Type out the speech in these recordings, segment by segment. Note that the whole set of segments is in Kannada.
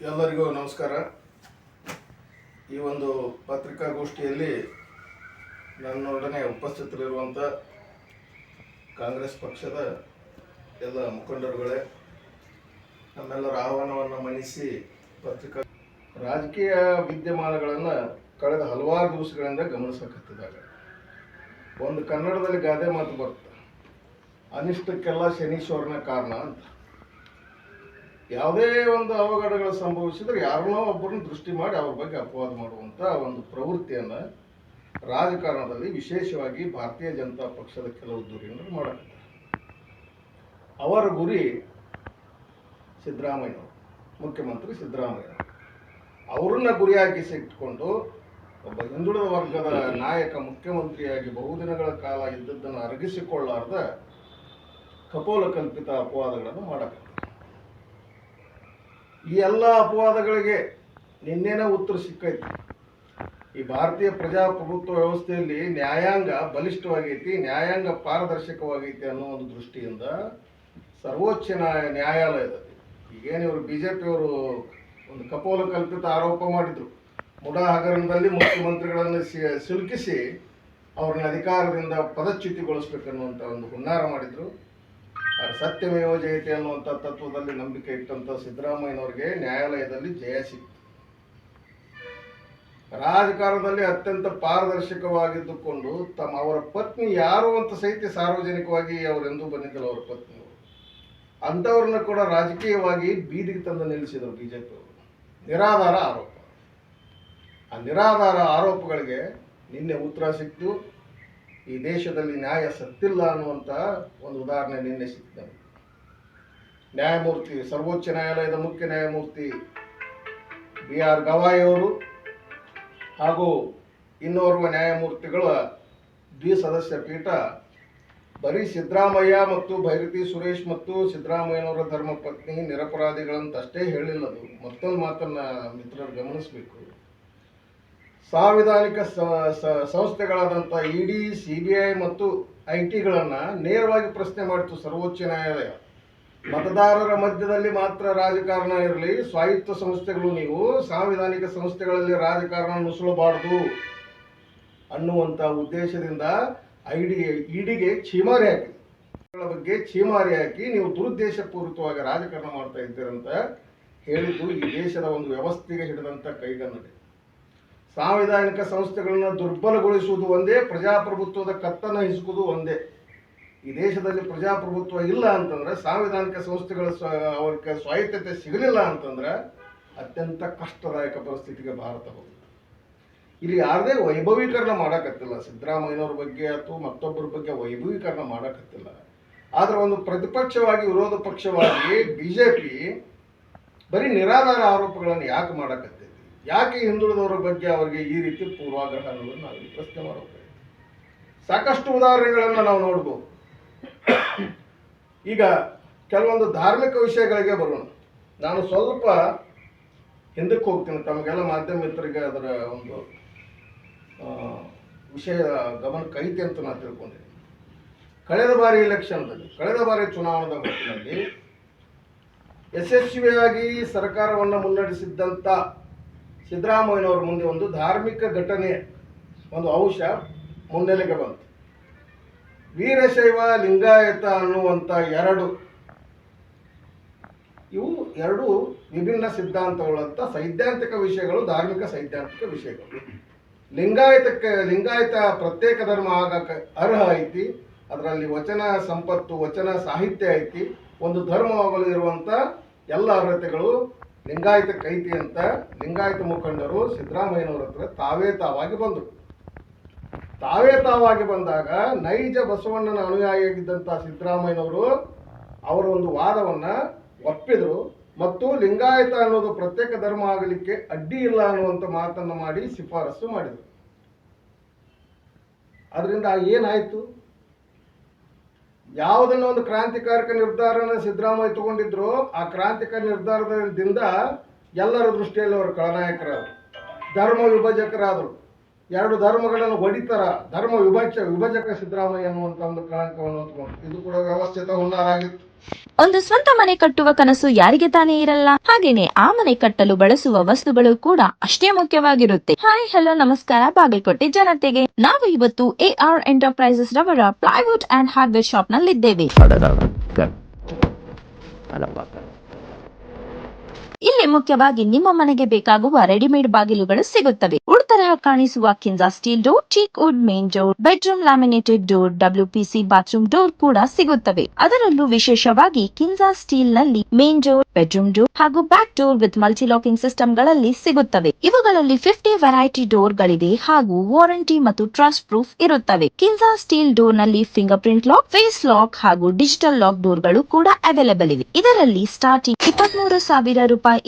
ಎಲ್ಲರಿಗೂ ನಮಸ್ಕಾರ. ಈ ಒಂದು ಪತ್ರಿಕಾಗೋಷ್ಠಿಯಲ್ಲಿ ನನ್ನೊಡನೆ ಉಪಸ್ಥಿತರಿರುವಂಥ ಕಾಂಗ್ರೆಸ್ ಪಕ್ಷದ ಎಲ್ಲ ಮುಖಂಡರುಗಳೇ, ನಮ್ಮೆಲ್ಲರ ಆಹ್ವಾನವನ್ನು ಮನ್ನಿಸಿ ಪತ್ರಿಕಾ ರಾಜಕೀಯ ವಿದ್ಯಮಾನಗಳನ್ನು ಕಳೆದ ಹಲವಾರು ದಿವಸಗಳಿಂದ ಗಮನಿಸಕತ್ತಿದ್ದಾರೆ. ಒಂದು ಕನ್ನಡದಲ್ಲಿ ಗಾದೆ ಮಾತು ಬರುತ್ತೆ. ಅನಿಷ್ಟಕ್ಕೆಲ್ಲ ಶನೀಶ್ವರನ ಕಾರಣ ಅಂತ. ಯಾವುದೇ ಒಂದು ಅವಘಡಗಳು ಸಂಭವಿಸಿದ್ರೆ ಯಾರನ್ನೋ ಒಬ್ಬರನ್ನ ದೃಷ್ಟಿ ಮಾಡಿ ಅವ್ರ ಬಗ್ಗೆ ಅಪವಾದ ಮಾಡುವಂಥ ಒಂದು ಪ್ರವೃತ್ತಿಯನ್ನು ರಾಜಕಾರಣದಲ್ಲಿ ವಿಶೇಷವಾಗಿ ಭಾರತೀಯ ಜನತಾ ಪಕ್ಷದ ಕೆಲವು ಧುರೀಣರು ಮಾಡುತ್ತಾರೆ ಅವರ ಗುರಿ ಸಿದ್ದರಾಮಯ್ಯ ಮುಖ್ಯಮಂತ್ರಿ ಸಿದ್ದರಾಮಯ್ಯ ಅವರನ್ನ ಗುರಿಯಾಗಿಸಿಟ್ಕೊಂಡು ಒಬ್ಬ ಹಿಂದುಳಿದ ವರ್ಗದ ನಾಯಕ, ಮುಖ್ಯಮಂತ್ರಿಯಾಗಿ ಬಹುದಿನಗಳ ಕಾಲ ಇದ್ದದ್ದನ್ನು ಅರಗಿಸಿಕೊಳ್ಳಾರ್ದ ಕಪೋಲ ಕಲ್ಪಿತ ಅಪವಾದಗಳನ್ನು ಮಾಡಕತ್ತಾರೆ. ಈ ಎಲ್ಲ ಅಪವಾದಗಳಿಗೆ ನಿನ್ನೆನೇ ಉತ್ತರ ಸಿಕ್ಕೈತಿ. ಈ ಭಾರತೀಯ ಪ್ರಜಾಪ್ರಭುತ್ವ ವ್ಯವಸ್ಥೆಯಲ್ಲಿ ನ್ಯಾಯಾಂಗ ಬಲಿಷ್ಠವಾಗೈತಿ, ನ್ಯಾಯಾಂಗ ಪಾರದರ್ಶಕವಾಗೈತಿ ಅನ್ನೋ ಒಂದು ದೃಷ್ಟಿಯಿಂದ ಸರ್ವೋಚ್ಚ ನ್ಯಾಯ ನ್ಯಾಯಾಲಯದಲ್ಲಿ, ಈಗೇನು ಇವರು ಬಿ ಜೆ ಪಿಯವರು ಒಂದು ಕಪೋಲ ಕಲ್ಪಿತ ಆರೋಪ ಮಾಡಿದ್ರು. ಮುಡಾ ಹಗರಣದಲ್ಲಿ ಮುಖ್ಯಮಂತ್ರಿಗಳನ್ನು ಸಿಲುಕಿಸಿ ಅವ್ರನ್ನ ಅಧಿಕಾರದಿಂದ ಪದಚ್ಯುತಿಗೊಳಿಸ್ಬೇಕನ್ನುವಂಥ ಒಂದು ಹುನ್ನಾರ ಮಾಡಿದ್ರು. ಸತ್ಯಮೇವ ಜಯತೆ ಅನ್ನುವಂಥ ತತ್ವದಲ್ಲಿ ನಂಬಿಕೆ ಇಟ್ಟಂತ ಸಿದ್ದರಾಮಯ್ಯನವ್ರಿಗೆ ನ್ಯಾಯಾಲಯದಲ್ಲಿ ಜಯ ಸಿಕ್ತು. ರಾಜಕಾರಣದಲ್ಲಿ ಅತ್ಯಂತ ಪಾರದರ್ಶಕವಾಗಿದ್ದುಕೊಂಡು ತಮ್ಮ, ಅವರ ಪತ್ನಿ ಯಾರು ಅಂತ ಸಹಿತ ಸಾರ್ವಜನಿಕವಾಗಿ ಅವರೆಂದೂ ಬಂದಿದ್ದರು ಅವರ ಪತ್ನಿ ಅಂಥವ್ರನ್ನ ಕೂಡ ರಾಜಕೀಯವಾಗಿ ಬೀದಿಗೆ ತಂದು ನಿಲ್ಲಿಸಿದರು ಬಿಜೆಪಿಯವರು. ನಿರಾಧಾರ ಆರೋಪ. ಆ ನಿರಾಧಾರ ಆರೋಪಗಳಿಗೆ ನಿನ್ನೆ ಉತ್ತರ ಸಿಕ್ತು. ಈ ದೇಶದಲ್ಲಿ ನ್ಯಾಯ ಸತ್ತಿಲ್ಲ ಅನ್ನುವಂತಹ ಒಂದು ಉದಾಹರಣೆ ನಿನ್ನೆ ಸಿಕ್ಕಿದೆ. ನ್ಯಾಯಮೂರ್ತಿ, ಸರ್ವೋಚ್ಚ ನ್ಯಾಯಾಲಯದ ಮುಖ್ಯ ನ್ಯಾಯಮೂರ್ತಿ ಬಿ ಆರ್ ಗವಾಯಿ ಅವರು ಹಾಗೂ ಇನ್ನೋರ್ವ ನ್ಯಾಯಮೂರ್ತಿಗಳ ದ್ವಿಸದಸ್ಯ ಪೀಠ ಬರೀ ಸಿದ್ದರಾಮಯ್ಯ ಮತ್ತು ಭೈರತಿ ಸುರೇಶ್ ಮತ್ತು ಸಿದ್ದರಾಮಯ್ಯನವರ ಧರ್ಮಪತ್ನಿ ನಿರಪರಾಧಿಗಳಂತಷ್ಟೇ ಹೇಳಿಲ್ಲದು. ಮತ್ತೊಂದು ಮಾತನ್ನ ಮಿತ್ರರು ಗಮನಿಸಬೇಕು. ಸಾಂವಿಧಾನಿಕ ಸ- ಇ ಸಂಸ್ಥೆಗಳಾದಂಥ ಇಡಿ ಸಿ ಬಿ ಐ ಮತ್ತು ಐ ಟಿಗಳನ್ನು ನೇರವಾಗಿ ಪ್ರಶ್ನೆ ಮಾಡಿತು ಸರ್ವೋಚ್ಚ ನ್ಯಾಯಾಲಯ. ಮತದಾರರ ಮಧ್ಯದಲ್ಲಿ ಮಾತ್ರ ರಾಜಕಾರಣ ಇರಲಿ, ಸ್ವಾಯತ್ತ ಸಂಸ್ಥೆಗಳು ನೀವು ಸಾಂವಿಧಾನಿಕ ಸಂಸ್ಥೆಗಳಲ್ಲಿ ರಾಜಕಾರಣ ನುಸುಳಬಾರ್ದು ಅನ್ನುವಂಥ ಉದ್ದೇಶದಿಂದ ಐಡಿ ಇಡಿಗೆ ಛೀಮಾರಿ ಹಾಕಿಗಳ ಬಗ್ಗೆ ಛೀಮಾರಿ ಹಾಕಿ ನೀವು ದುರುದ್ದೇಶಪೂರಿತವಾಗಿ ರಾಜಕಾರಣ ಮಾಡ್ತಾ ಇದ್ದೀರಂತ ಹೇಳಿದ್ದು ಈ ದೇಶದ ಒಂದು ವ್ಯವಸ್ಥೆಗೆ ಹಿಡಿದಂಥ ಕೈಗನ್ನಡಿ. ಸಾಂವಿಧಾನಿಕ ಸಂಸ್ಥೆಗಳನ್ನು ದುರ್ಬಲಗೊಳಿಸುವುದು ಒಂದೇ, ಪ್ರಜಾಪ್ರಭುತ್ವದ ಕತ್ತನ್ನು ಹಿಸುವುದು ಒಂದೇ. ಈ ದೇಶದಲ್ಲಿ ಪ್ರಜಾಪ್ರಭುತ್ವ ಇಲ್ಲ ಅಂತಂದ್ರೆ, ಸಾಂವಿಧಾನಿಕ ಸಂಸ್ಥೆಗಳ ಸ್ವ, ಅವ್ರಿಗೆ ಸ್ವಾಯತ್ತತೆ ಸಿಗಲಿಲ್ಲ ಅಂತಂದ್ರೆ ಅತ್ಯಂತ ಕಷ್ಟದಾಯಕ ಪರಿಸ್ಥಿತಿಗೆ ಭಾರತ ಹೋಗುತ್ತೆ. ಇಲ್ಲಿ ಯಾರದೇ ವೈಭವೀಕರಣ ಮಾಡಕತ್ತಿಲ್ಲ. ಸಿದ್ದರಾಮಯ್ಯನವ್ರ ಬಗ್ಗೆ ಅಥವಾ ಮತ್ತೊಬ್ಬರ ಬಗ್ಗೆ ವೈಭವೀಕರಣ ಮಾಡಕತ್ತಿಲ್ಲ. ಆದ್ರೆ ಒಂದು ಪ್ರತಿಪಕ್ಷವಾಗಿ, ವಿರೋಧ ಪಕ್ಷವಾಗಿ, ಬಿಜೆಪಿ ಬರೀ ನಿರಾಧಾರ ಆರೋಪಗಳನ್ನು ಯಾಕೆ ಮಾಡಕತ್ತೈತಿ ಯಾಕೆ ಹಿಂದುಳಿದವರ ಬಗ್ಗೆ ಅವರಿಗೆ ಈ ರೀತಿ ಪೂರ್ವಾಗ್ರಹ ಅನ್ನೋದನ್ನು ನಾವು ಪ್ರಶ್ನೆ ಮಾಡಬೇಕು ಸಾಕಷ್ಟು ಉದಾಹರಣೆಗಳನ್ನು ನಾವು ನೋಡ್ಬೋದು. ಈಗ ಕೆಲವೊಂದು ಧಾರ್ಮಿಕ ವಿಷಯಗಳಿಗೆ ಬರೋಣ. ನಾನು ಸ್ವಲ್ಪ ಹಿಂದಕ್ಕೆ ಹೋಗ್ತೀನಿ. ತಮಗೆಲ್ಲ ಮಾಧ್ಯಮ ಮಿತ್ರರಿಗೆ ಅದರ ಒಂದು ವಿಷಯ ಗಮನ ಕೈತೆ ಅಂತ ನಾನು ತಿಳ್ಕೊಂಡಿದ್ದೀನಿ. ಕಳೆದ ಬಾರಿ ಇಲೆಕ್ಷನ್ದಲ್ಲಿ ಕಳೆದ ಬಾರಿ ಚುನಾವಣಾ ಹೊತ್ತಿನಲ್ಲಿ ಯಶಸ್ವಿಯಾಗಿ ಸರ್ಕಾರವನ್ನು ಮುನ್ನಡೆಸಿದ್ದಂಥ ಸಿದ್ದರಾಮಯ್ಯನವರ ಮುಂದೆ ಒಂದು ಧಾರ್ಮಿಕ ಘಟನೆ, ಒಂದು ಅಂಶ ಮುನ್ನೆಲೆಗೆ ಬಂತು. ವೀರಶೈವ, ಲಿಂಗಾಯತ ಅನ್ನುವಂಥ ಎರಡು, ಇವು ಎರಡು ವಿಭಿನ್ನ ಸಿದ್ಧಾಂತಗಳಂತ ಸೈದ್ಧಾಂತಿಕ ವಿಷಯಗಳು, ಧಾರ್ಮಿಕ ಸೈದ್ಧಾಂತಿಕ ವಿಷಯಗಳು. ಲಿಂಗಾಯತಕ್ಕೆ, ಲಿಂಗಾಯತ ಪ್ರತ್ಯೇಕ ಧರ್ಮ ಆಗಕ್ಕೆ ಅರ್ಹ ಐತಿ, ಅದರಲ್ಲಿ ವಚನ ಸಂಪತ್ತು, ವಚನ ಸಾಹಿತ್ಯ ಐತಿ, ಒಂದು ಧರ್ಮವಾಗಲು ಇರುವಂಥ ಎಲ್ಲ ಅರ್ಹತೆಗಳು ಲಿಂಗಾಯತಕ್ಕೆ ಕೈತಿ ಅಂತ ಲಿಂಗಾಯತ ಮುಖಂಡರು ಸಿದ್ದರಾಮಯ್ಯನವರ ಹತ್ರ ತಾವೇ ತಾವಾಗಿ ಬಂದರು. ತಾವೇ ತಾವಾಗಿ ಬಂದಾಗ ನೈಜ ಬಸವಣ್ಣನ ಅನುಯಾಯಿಯಾಗಿದ್ದಂಥ ಸಿದ್ದರಾಮಯ್ಯನವರು ಅವರ ಒಂದು ವಾದವನ್ನ ಒಪ್ಪಿದರು ಮತ್ತು ಲಿಂಗಾಯತ ಅನ್ನೋದು ಪ್ರತ್ಯೇಕ ಧರ್ಮ ಆಗಲಿಕ್ಕೆ ಅಡ್ಡಿ ಇಲ್ಲ ಅನ್ನುವಂಥ ಮಾತನ್ನು ಮಾಡಿ ಶಿಫಾರಸು ಮಾಡಿದರು. ಅದರಿಂದ ಏನಾಯಿತು? ಯಾವುದನ್ನ ಒಂದು ಕ್ರಾಂತಿಕಾರಕ ನಿರ್ಧಾರನ ಸಿದ್ದರಾಮಯ್ಯ ತಗೊಂಡಿದ್ರು, ಆ ಕ್ರಾಂತಿಕ ನಿರ್ಧಾರದಿಂದ ಎಲ್ಲರ ದೃಷ್ಟಿಯಲ್ಲಿ ಅವರು ಖಳನಾಯಕರಾದರು. ಧರ್ಮ ವಿಭಜಕರಾದರು. ಎರಡು ಧರ್ಮಗಳನ್ನು ಹೊಡಿತಾರ ಧರ್ಮ ವಿಭಜ, ವಿಭಜಕ ಸಿದ್ದರಾಮಯ್ಯ ಅನ್ನುವಂಥ ಒಂದು ಕಳಂಕವನ್ನು ಹೊತ್ಕೊಂಡು ಇದು ಕೂಡ ವ್ಯವಸ್ಥಿತ ಹುನ್ನಾರ ಆಗಿತ್ತು. ಒಂದು ಸ್ವಂತ ಮನೆ ಕಟ್ಟುವ ಕನಸು ಯಾರಿಗೆ ತಾನೇ ಇರಲ್ಲ. ಹಾಗೇನೆ ಆ ಮನೆ ಕಟ್ಟಲು ಬಳಸುವ ವಸ್ತುಗಳು ಕೂಡ ಅಷ್ಟೇ ಮುಖ್ಯವಾಗಿರುತ್ತೆ. ಹಾಯ್ ಹಲೋ ನಮಸ್ಕಾರ. ಬಾಗಲಕೋಟೆ ಜನತೆಗೆ ನಾವು ಇವತ್ತು ಎ ಆರ್ ಎಂಟರ್ಪ್ರೈಸಸ್ ರವರ ಪ್ಲೈವುಡ್ ಅಂಡ್ ಹಾರ್ಡ್ವೇರ್ ಶಾಪ್ ನಲ್ಲಿದ್ದೇವೆ. ಇಲ್ಲಿ ಮುಖ್ಯವಾಗಿ ನಿಮ್ಮ ಮನೆಗೆ ಬೇಕಾಗುವ ರೆಡಿಮೇಡ್ ಬಾಗಿಲುಗಳು ಸಿಗುತ್ತವೆ. ವುಡ್ ಕಾಣಿಸುವ ಕಿಂಜಾ steel door teak wood main door, bedroom laminated door WPC bathroom door ಕೂಡ ಸಿಗುತ್ತವೆ. ಅದರಲ್ಲೂ ವಿಶೇಷವಾಗಿ ಕಿಂಜಾ ಸ್ಟೀಲ್ನಲ್ಲಿ ಮೇನ್ ಡೋರ್, ಬೆಡ್ರೂಮ್ ಡೋರ್ ಹಾಗೂ back door with multi locking ಸಿಸ್ಟಮ್ಗಳಲ್ಲಿ ಸಿಗುತ್ತವೆ. ಇವುಗಳಲ್ಲಿ ಫಿಫ್ಟಿ ವೆರೈಟಿ ಡೋರ್ ಗಳಿವೆ ಹಾಗೂ ವಾರಂಟಿ ಮತ್ತು ಟ್ರಸ್ಟ್ ಪ್ರೂಫ್ ಇರುತ್ತವೆ. ಕಿಂಜಾ ಸ್ಟೀಲ್ ಡೋರ್ನಲ್ಲಿ fingerprint lock, face lock ಹಾಗೂ ಡಿಜಿಟಲ್ ಲಾಕ್ ಡೋರ್ಗಳು ಕೂಡ ಅವೈಲೇಬಲ್ ಇವೆ. ಇದರಲ್ಲಿ ಸ್ಟಾರ್ಟಿಂಗ್ ಇಪ್ಪತ್ಮೂರು ಸಾವಿರ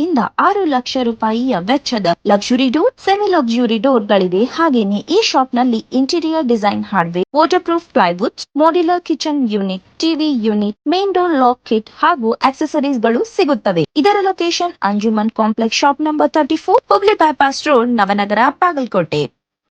ರೂಪಾಯಿಯಿಂದ ಆರು ಲಕ್ಷ ರೂಪಾಯಿಯ ವೆಚ್ಚದ luxury door semi luxury door ಗಳಿವೆ. ಹಾಗೆಯೇ ಈ ಶಾಪ್ನಲ್ಲಿ interior design hardware waterproof plywood modular kitchen unit TV unit main door lock kit ಹಾಗೂ ಆಕ್ಸೆಸರೀಸ್ಗಳು ಸಿಗುತ್ತವೆ. ಇದರ location Anjuman complex shop number thirty four Hubli bypass road Navanagar Bagalkot